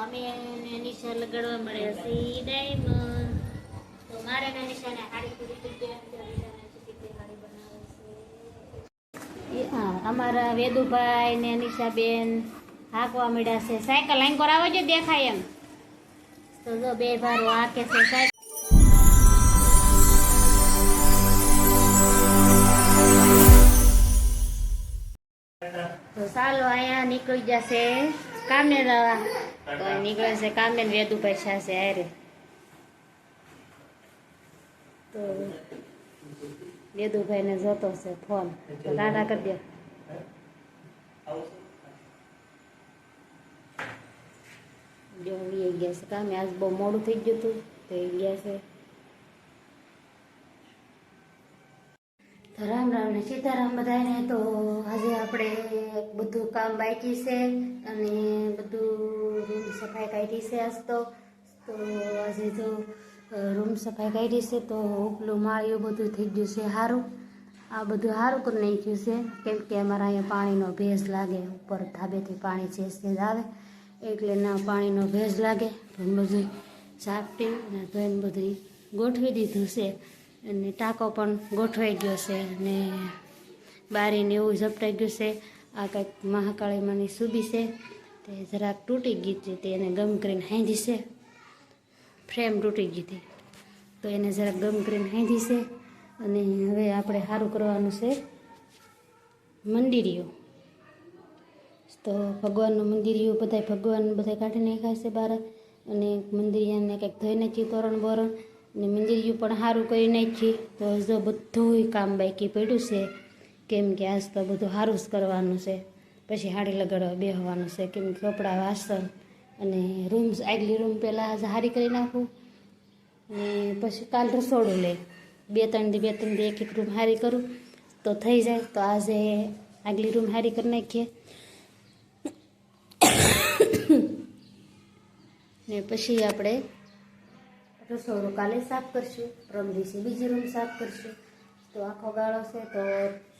અમે નિશા લગાડવા મળ્યા છે ડાયમંડ મારે ને અમારા વેદુભાઈ ને નિશાબેન હાંકવા મળ્યા છે. સાયકલ લાઈન કરાવો જો, દેખાય એમ. તો જો બે ભારો હાકે છે, સાયકલ તો ચાલો અહીંયા નીકળી જશે. કામને દવા તો નીકળે છે કામે વેદુભાઈ છે હારે. તો વેદુભાઈ ને જોતો છે ફોન તો કરી દે. જો એ ગયા છે કામે. આજ બહુ મોડું થઈ ગયું હતું, તો એ ગયા છે. રામ રામ ને સીતારામ બધાને તો આજે આપણે બધું કામ બાકી છે અને બધું રૂમ સફાઈ કાઢી છે આજ તો. તો આજે તો રૂમ સફાઈ કાઢી છે તો ઉપલું માળિયું બધું થઈ ગયું છે સારું આ બધું સારું કરી નાખ્યું છે. કેમ કે અમારા અહીંયા પાણીનો ભેજ લાગે, ઉપર ધાબેથી પાણી છે સેજ આવે. એટલે ના પાણીનો ભેજ લાગે. બધું ઝાપટી ને ધોઈને બધું ગોઠવી દીધું છે. અને ટાંકો પણ ગોઠવાઈ ગયો છે અને બારીને એવું ઝપટાઈ ગયું છે. આ કંઈક મહાકાળીમાંની સુબી છે. તે જરાક તૂટી ગઈ હતી તે એને ગમ કરીને હાંધી છે. ફ્રેમ તૂટી ગઈ હતી. તો એને જરાક ગમ કરીને હાંધી છે. અને હવે આપણે સારું કરવાનું છે મંદિરીઓ તો ભગવાનનું મંદિરીઓ બધા ભગવાન બધા કાઢી નાખ્યા છે બહાર. અને મંદિરિયાને કંઈક ધોઈ નાખી તોરણ બોરણ. અને મંદિરિયું પણ સારું કરી નાખી તો હજુ બધું કામ બાકી પડ્યું છે. કેમ કે આજ તો બધું સારું જ કરવાનું છે. પછી હાડી લગાડવા બેહવાનું છે, કેમ કે કપડાં વાસણ અને રૂમ આગલી રૂમ પહેલાં હારી કરી નાખું. અને પછી કાલ રસોડું લે. બે ત્રણ દી, બે ત્રણ દી એક એક રૂમ હારી કરું. તો થઈ જાય, તો આજે આગલી રૂમ હારી કરી નાખીએ. ને પછી આપણે રસોડું કાલે સાફ કરશું પરમ દિવસે બીજી રૂમ સાફ કરશું. તો આખો ગાળો છે તો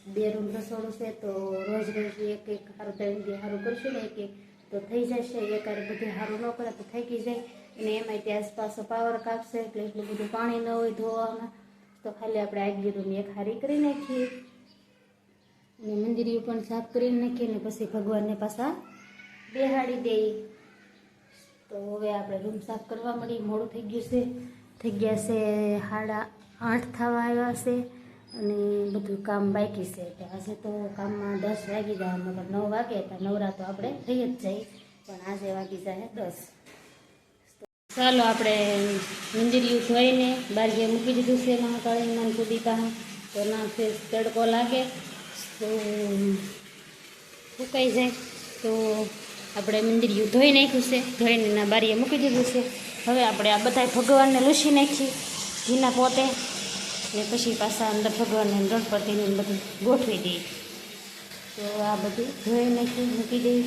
બે રૂમ રસોડું છે તો રોજ રોજ એક એક સારું ત્રણ દી સારું કરશું ને એક એક, તો થઈ જશે. એક હારે બધું સારું ન કરે તો થાકી જાય. અને એમાંય ત્યાં આસપાસ પાવર કાપશે એટલે એટલું બધું પાણી ન હોય ધોવાના તો ખાલી આપણે આગલી રૂમ એક હારી કરી નાખીએ. અને મંદિર પણ સાફ કરી નાખીએ ને પછી ભગવાનને પાછા બેહાડી દઈએ. તો હવે આપણે રૂમ સાફ કરવા મળી મોડું થઈ ગયું છે. થઈ ગયા છે સાડા આઠ થવા આવ્યા છે. અને બધું કામ બાકી છે એટલે આજે તો કામમાં દસ વાગી જાય, મતલબ નવ વાગે, તો નવરા તો આપણે થઈ જ જાય, પણ આજે વાગી જાય દસ. ચાલો આપણે મંદિરિયું ધોઈને બારીએ મૂકી દીધું છે મહાકાળીમાં કુદી પાસે તો ના ફેર તડકો લાગે, તો સુકાઈ જાય. તો આપણે મંદિરિયું ધોઈ નાખ્યું છે, ધોઈને બારીએ મૂકી દીધું છે. હવે આપણે આ બધા ભગવાનને લૂસી નાખી ઘીના પોતે ને પછી પાછા અંદર ભગવાનને ગણપતિને બધું ગોઠવી દઈએ તો આ બધું ધોઈ નાખી, મૂકી દઈએ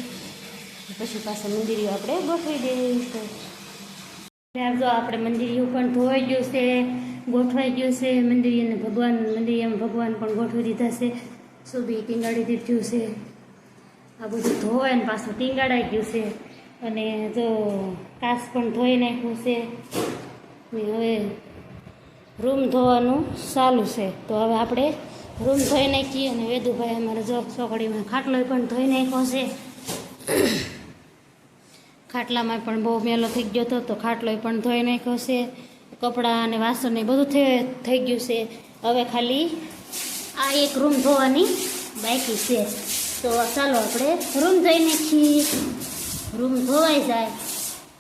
પછી પાછા મંદિરીઓ આપણે ગોઠવી દઈએ જો આપણે મંદિરીઓ પણ ધોવાઈ ગયું છે, ગોઠવાઈ ગયું છે. મંદિરિયાને ભગવાન મંદિરિયામાં ભગવાન પણ ગોઠવી દીધા છે. સુબી ટીંગાડી દીધું છે. આ બધું ધોવાય ને પાછું ટીંગાડાઈ ગયું છે. અને જો કાસ પણ ધોઈ નાખ્યું છે. હવે રૂમ ધોવાનું ચાલુ છે. તો હવે આપણે રૂમ ધોઈ નાખીએ અને વેદુભાઈ અમારે જો ચોકડીમાં ખાટલો પણ ધોઈ નાખ્યો છે. ખાટલામાં પણ બહુ મેલો થઈ ગયો હતો, તો ખાટલો પણ ધોઈ નાખ્યો છે. કપડાં અને વાસણ ને બધું થઈ ગયું છે. હવે ખાલી આ એક રૂમ ધોવાની બાકી છે. તો ચાલો આપણે રૂમ ધોઈ નાખીએ. રૂમ ધોવાઈ જાય,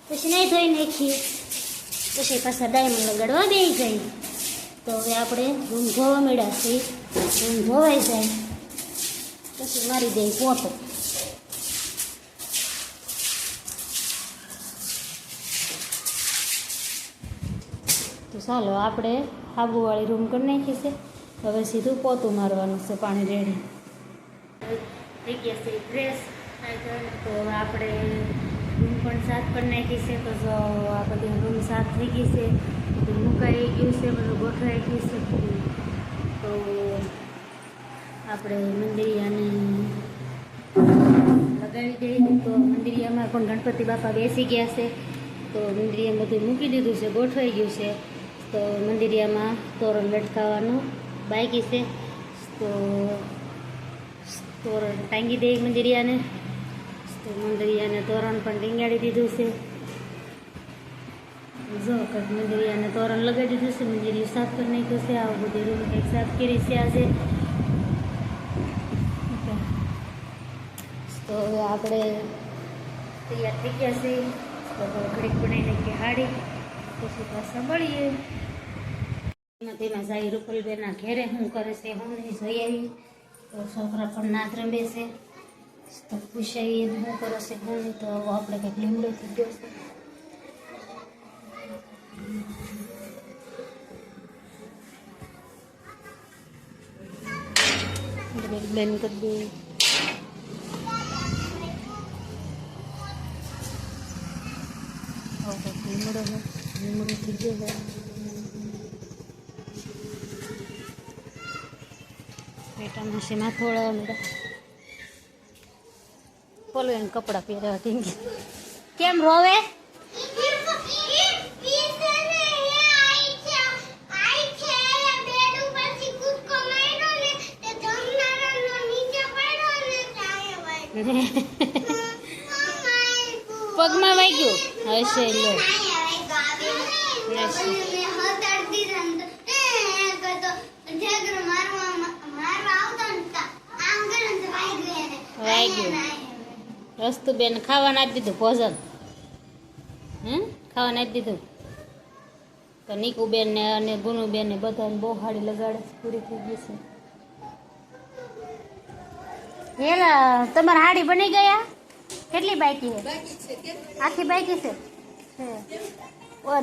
પછી નહીં ધોઈ નાખીએ. પછી પાછા ડાયમંડ લગાડવા દઈ જાય. તો હવે આપણે રૂમ ધોવા મળ્યા છીએ રૂમ ધોવાઈ જાય પછી મારી દે પોતો. તો ચાલો આપણે આબુવાળી રૂમ કરી નાખી છે. હવે સીધું પોતું મારવાનું છે પાણી રેડી. થઈ ગયા છે ડ્રેસ તો આપણે રૂમ પણ સાફ કરી નાખી છે. તો આ બધી રૂમ સાફ થઈ ગઈ છે. બધું મુકાઈ ગયું છે બધું ગોઠવાઈ ગયું છે તો આપણે મંદિરિયાને લગાવી દઈએ તો મંદિરિયામાં પણ ગણપતિ બાપા બેસી ગયા છે. તો મંદિરિયા બધું મૂકી દીધું છે, ગોઠવાઈ ગયું છે. તો મંદિરિયામાં તોરણ લટકાવવાનું બાકી છે. તો તોરણ ટાંગી દે મંદિરિયાને. તો મંદિરિયાને તોરણ પણ ટીંગાડી દીધું છે. જો કંઈક મંદિરિયાને તોરણ લગાવી દીધું છે મંદિરિયું સાફ કરી નાખ્યું છે આવું બધી રૂમ કંઈક સાફ કરી છે આજે તો હવે આપણે તૈયાર થઈ ગયા છે તો હવે ઘડીક બનાવી નાખીએ હાડી પછી પાછા મળીએ એમાં તેમાં જાય રૂપલબેનના ઘેરે શું કરે છે હું નહીં જઈ આવી તો છોકરા પણ નાચ રમે છે તો પૂછાઈએ શું કરે છે હું નહીં તો હવે આપણે કંઈક લીમડો થઈ ગયો છે કરી દઈએ હવે કંઈક લીમડો છે લીમડો થઈ ગયો છે પેટામાં થોડા મેળા બોલો, એને કપડાં પહેર્યા થઈ કેમ રોવે? પગમાં વાગ્યું. હશે લો. વાગ્યું. રસ્તુ બેન ખાવાનું આપી દીધું, ભોજન. હમ? ખાવાનું આપી દીધું. તો નીકુબેન ને અને ગુનુબેન ને બધાને બહુ હાડી લગાડે પૂરી થઈ ગઈ છે. હેલા તમારા હાડી બની ગયા? કેટલી બાકી છે? આખી બાકી છે?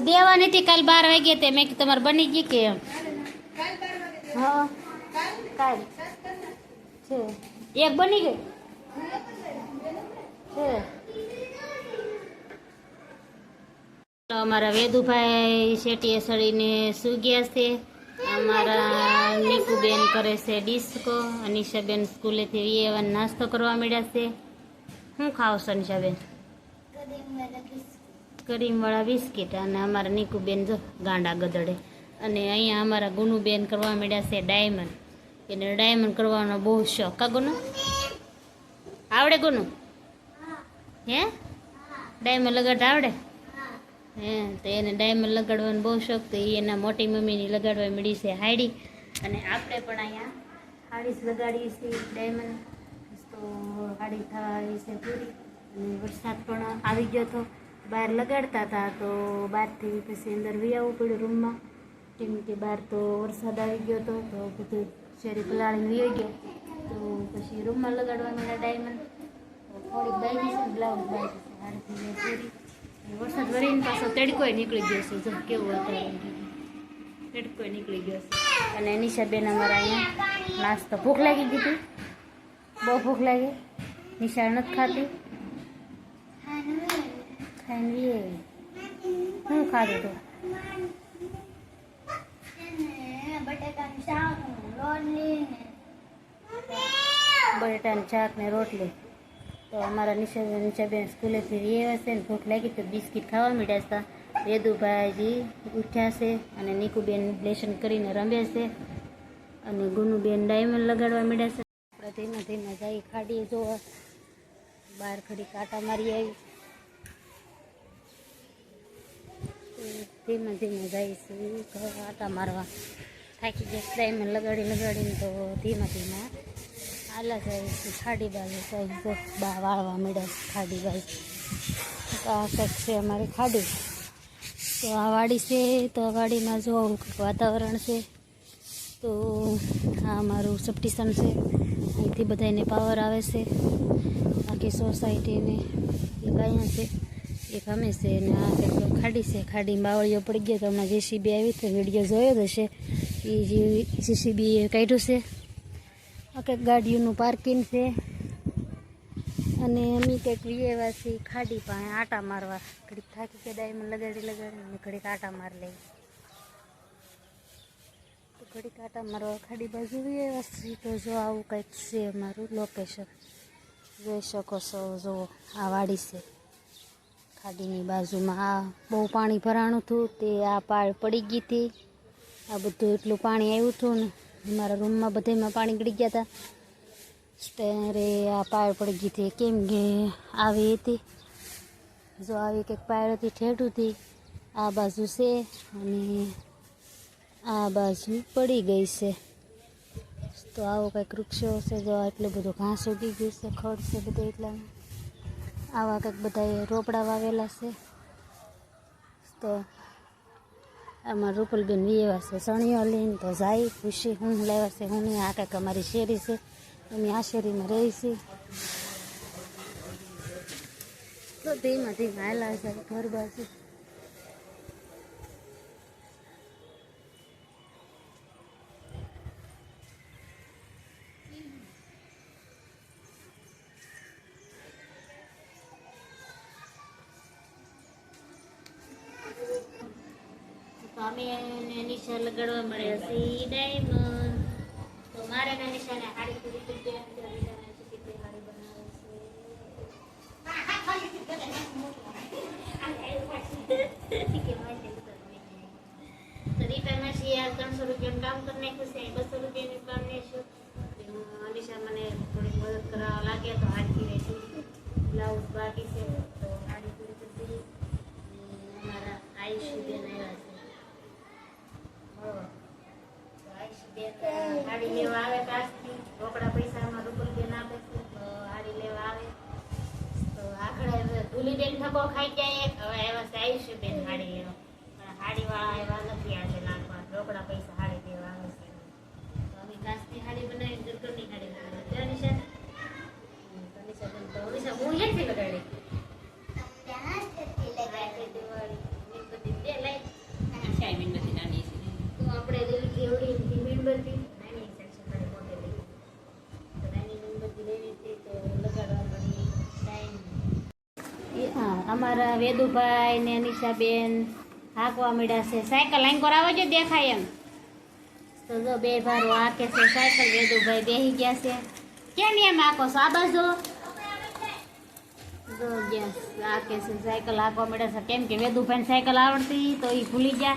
દેવાની હતી કાલ બાર વાગે તે મેં તમારે બની ગઈ કે એમ. હા. કાલ? છે એક બની ગઈ? છે અમારા વેદુભાઈ શેટીએ સળીને સૂઈ ગયા છે. અમારા નીકુબેન કરે છે ડિસ્કો. અનિશાબેન સ્કૂલેથી એવા નાસ્તો કરવા મળ્યા છે. શું ખાવ છો અનિશાબેન? કરીમવાળા બિસ્કીટ અને અમારા નીકુબેન જો ગાંડા ગદડે અને અહીંયા અમારા ગુનુબેન કરવા મળ્યા છે ડાયમંડ. એને ડાયમંડ કરવાનો બહુ શોખ. કા ગુનુ? આવડે ગુનુ? હે? ડાયમંડ લગાડતા આવડે? હે, તો એને ડાયમંડ લગાડવાનો બહુ શોખ તો એ એના મોટી મમ્મીની લગાડવા મળી છે હાડી. અને આપણે પણ અહીંયા હાડી લગાડીએ છીએ ડાયમંડ તો હાડી થાય છે પૂરી. અને વરસાદ પણ આવી ગયો હતો બહાર લગાડતા હતા, તો બહારથી પછી અંદર વી આવવું પડ્યું રૂમમાં. કેમ કે બહાર તો વરસાદ આવી ગયો હતો તો બધું શેરી પલાળીને વી ગયો. તો પછી રૂમમાં લગાડવા મળ્યા ડાયમંડ થોડીક બાકી છે બ્લાઉઝ બાકી છે, હાડથી પૂરી. વરસાદ વળીને પાછો તડકોય નીકળી ગયો છે. જો કેવું વાતાવરણ તડકોય નીકળી ગયો છે. અને નિશાબેન અમારા અહીંયા નાસ્તો ભૂખ લાગી ગઈ બહુ ભૂખ લાગી. નિશા નથી ખાતી. ખાઈને હું ખાધું તું? બટેકાનું શાક રોટલી બટેટાનું શાક ને રોટલી. તો અમારા નિશા નિશાબેન સ્કૂલેથી આવ્યા છે ને ભૂખ લાગી તો બિસ્કિટ ખાવા માંડ્યા હતા વેદુભાઈજી ઉઠ્યા છે અને નીકુબેન લેસન કરીને રમે છે અને ગુનુબેન ડાયમંડ લગાડવા માંડ્યા છે. આપણે ધીમે ધીમે જઈ ખાડીએ જોવા. બહાર ખડી કાંટા મારી આવી. ધીમે ધીમે જઈશું આટા મારવા. થાકી ગયા ડાયમંડ લગાડી લગાડીને તો ધીમે ધીમે આલા જાય ખાડી બાજુ જાય બા વાળવા મળ્યા છે ખાડી બાજુ. તો આ કંઈક છે અમારી ખાડી. તો આ વાડી છે, તો આ વાડીમાં જો કંઈક વાતાવરણ છે, તો આ અમારું સબસ્ટેશન છે. અહીંથી બધાને પાવર આવે છે. આખી સોસાયટીને એ અહીંયા છે એ ગમે છે અને આ કંઈક ખાડી છે. ખાડીમાં બાવળીઓ પડી ગયો તો હમણાં જેસીબી આવી તો વીડિયો જોયો જ હશે. એ જેસીબી કાઢ્યું છે. આ કંઈક ગાડીઓનું પાર્કિંગ છે. અને અમે કંઈક વિયેવાસી ખાડી પાસે આટા મારવા ઘડીક થાકી કે ડાયમંડ લગાડી લગાડી અને ઘડીક આટા માર લઈ. તો ઘડીક આટા મારવા ખાડી બાજુ વિયેવાસી તો જો આવું કંઈક છે અમારું લોકેશન જોઈ શકો છો, જો આ વાડી છે. ખાડીની બાજુમાં આ બહુ પાણી ભરાણું હતું, તે આ પાળ પડી ગઈ હતી. આ બધું એટલું પાણી આવ્યું હતું ને અમારા રૂમમાં બધામાં પાણી ગળી ગયા હતા ત્યારે આ પાયર પડી ગઈ હતી. કેમ કે આવી હતી. જો આવી કંઈક પાયર હતી, ઠેઠું હતી. આ બાજુ છે અને આ બાજુ પડી ગઈ છે. તો આવો કંઈક વૃક્ષો છે, જો એટલું બધું ઘાસ ઉગી ગયું છે, ખડ છે બધું એટલા. આવા કંઈક બધા રોપડા વાવેલા છે. તો આમાં રૂપલબેન વિયેવા છે સણિયો લઈને તો જાય ખુશી, હું લેવા છે, હું આ કાંઈક અમારી શેરી છે, એની આ શેરીમાં રહી છે. તો ધીમા ધીમા આવેલા છે, ઘર બાજુ તો અમે એને નિશા લગાડવા મળ્યા છે ડાયમંડ તો મારે નિશાને હાડી ધૂલીબેન ખાઈ જાય હવે હવે આવ્યા છે બેન હાડી લેવા પણ હાડીવાળા એવા નથી આજે નાખવા રોકડા પૈસા હાડી દેવા આવે છે. તો અમે કાચની હાડી બનાવી દુર્ગમની હાડી બનાવી ત્યાં નિશા હું હેઠી લગાડી? અમારા વેદુભાઈ ને અનિશાબેન હાંકવા મળ્યા છે. સાયકલ લાઈન પર આવજો, દેખાય એમ. તો જો બે ભારો હાકે છે, સાયકલ વેદુભાઈ બેહી ગયા છે. કેમ એમ હાકો છો? આ બાજુ? જો ગયા હાકે છે, સાયકલ હાંકવા મળ્યા છે. કેમ કે વેદુભાઈને સાયકલ આવડતી તો એ ભૂલી ગયા.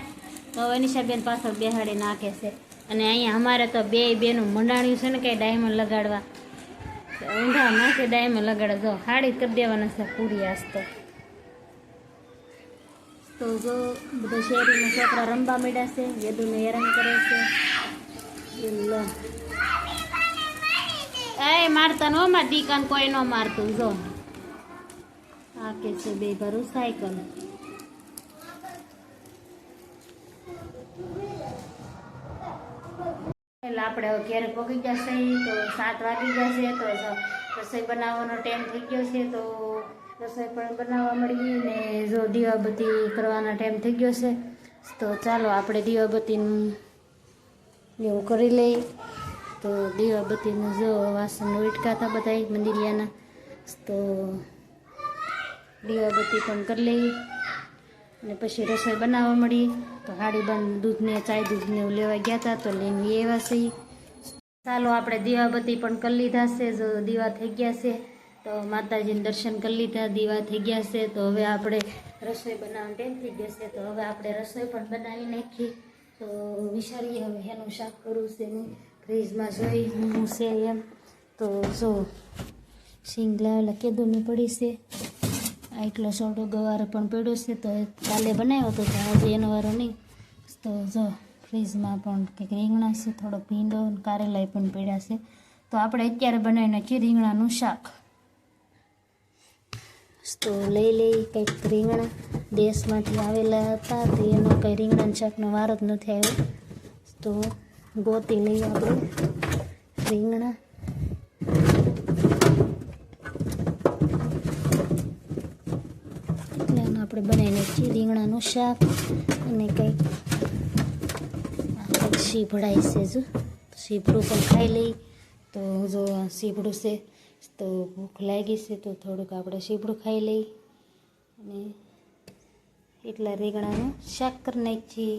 તો હવે નિશાબેન પાછળ બેહાડી નાખે છે. અને અહીંયા અમારે તો બે બેનું મંડાણ્યું છે ને કંઈ ડાયમંડ લગાડવા. ઊંધા નાખે ડાયમંડ લગાડે. જો હાડી કરી દેવાના છે પૂરી આસ્તો તો જો બધા શેરીના છોકરા રમવા માંડ્યા છે વેદુને હેરાન કરે છે. એ, મારતા નો માર, દીકન કોઈ નો મારતું, જો. આ કે છે બે ભરું સાયકલ એટલે આપણે હવે ક્યારેક પગી જશે તો સાત વાગી જશે તો રસોઈ બનાવવાનો ટાઈમ થઈ ગયો છે, તો રસોઈ પણ બનાવવા મળી ને જો દીવાબત્તી કરવાનો ટાઈમ થઈ ગયો છે, તો ચાલો આપણે દીવાબત્તીનું એવું કરી લઈએ. તો દીવાબત્તીનું જો વાસણ ઉટકાતા બધા મંદિરિયાના, તો દીવાબત્તી પણ કરી લઈએ. અને પછી રસોઈ બનાવવા મળી તો હાડી બંધ દૂધને ચાય દૂધને એવું લેવા ગયા હતા તો લઈને એવા છે ચાલો આપણે દીવાબત્તી પણ કરી લીધા છે, જો દીવા થઈ ગયા છે. તો માતાજીને દર્શન કરી લીધા, દીવા થઈ ગયા છે. તો હવે આપણે રસોઈ બનાવવાનું ટાઈમ થઈ ગયો છે. તો હવે આપણે રસોઈ પણ બનાવી નાખી તો વિચારીએ હવે એનું શાક કરું છે નહીં ફ્રીજમાં જોઈ હું છે એમ. તો જો સિંગ લાવેલા કેદુની પડી છે. એટલો સોડો ગવાર પણ પડ્યો છે. તો કાલે બનાવ્યો હતો તો આજે એનો વારો નહીં. તો જો, ફ્રીજમાં પણ કંઈક રીંગણા છે થોડો ભીંડો કારેલાય પણ પડ્યા છે. તો આપણે અત્યારે બનાવી નાખીએ રીંગણાનું શાક. તો લઈ લઈ કંઈક રીંગણા દેશમાંથી આવેલા હતા, તો એનો કંઈ રીંગણાના શાકનો વાર જ નથી આવ્યો. તો ગોતી લઈ આપણે રીંગણા. આપણે બનાવીને છીએ રીંગણાનું શાક અને કંઈક. કંઈક છે જો. શીભડું પણ ખાઈ લઈ તો જો શીભડું છે તો ભૂખ લાગી છે તો થોડુંક આપણે શીભડું ખાઈ લઈ અને એટલા રીંગણાનું શાક કરી નાખીએ.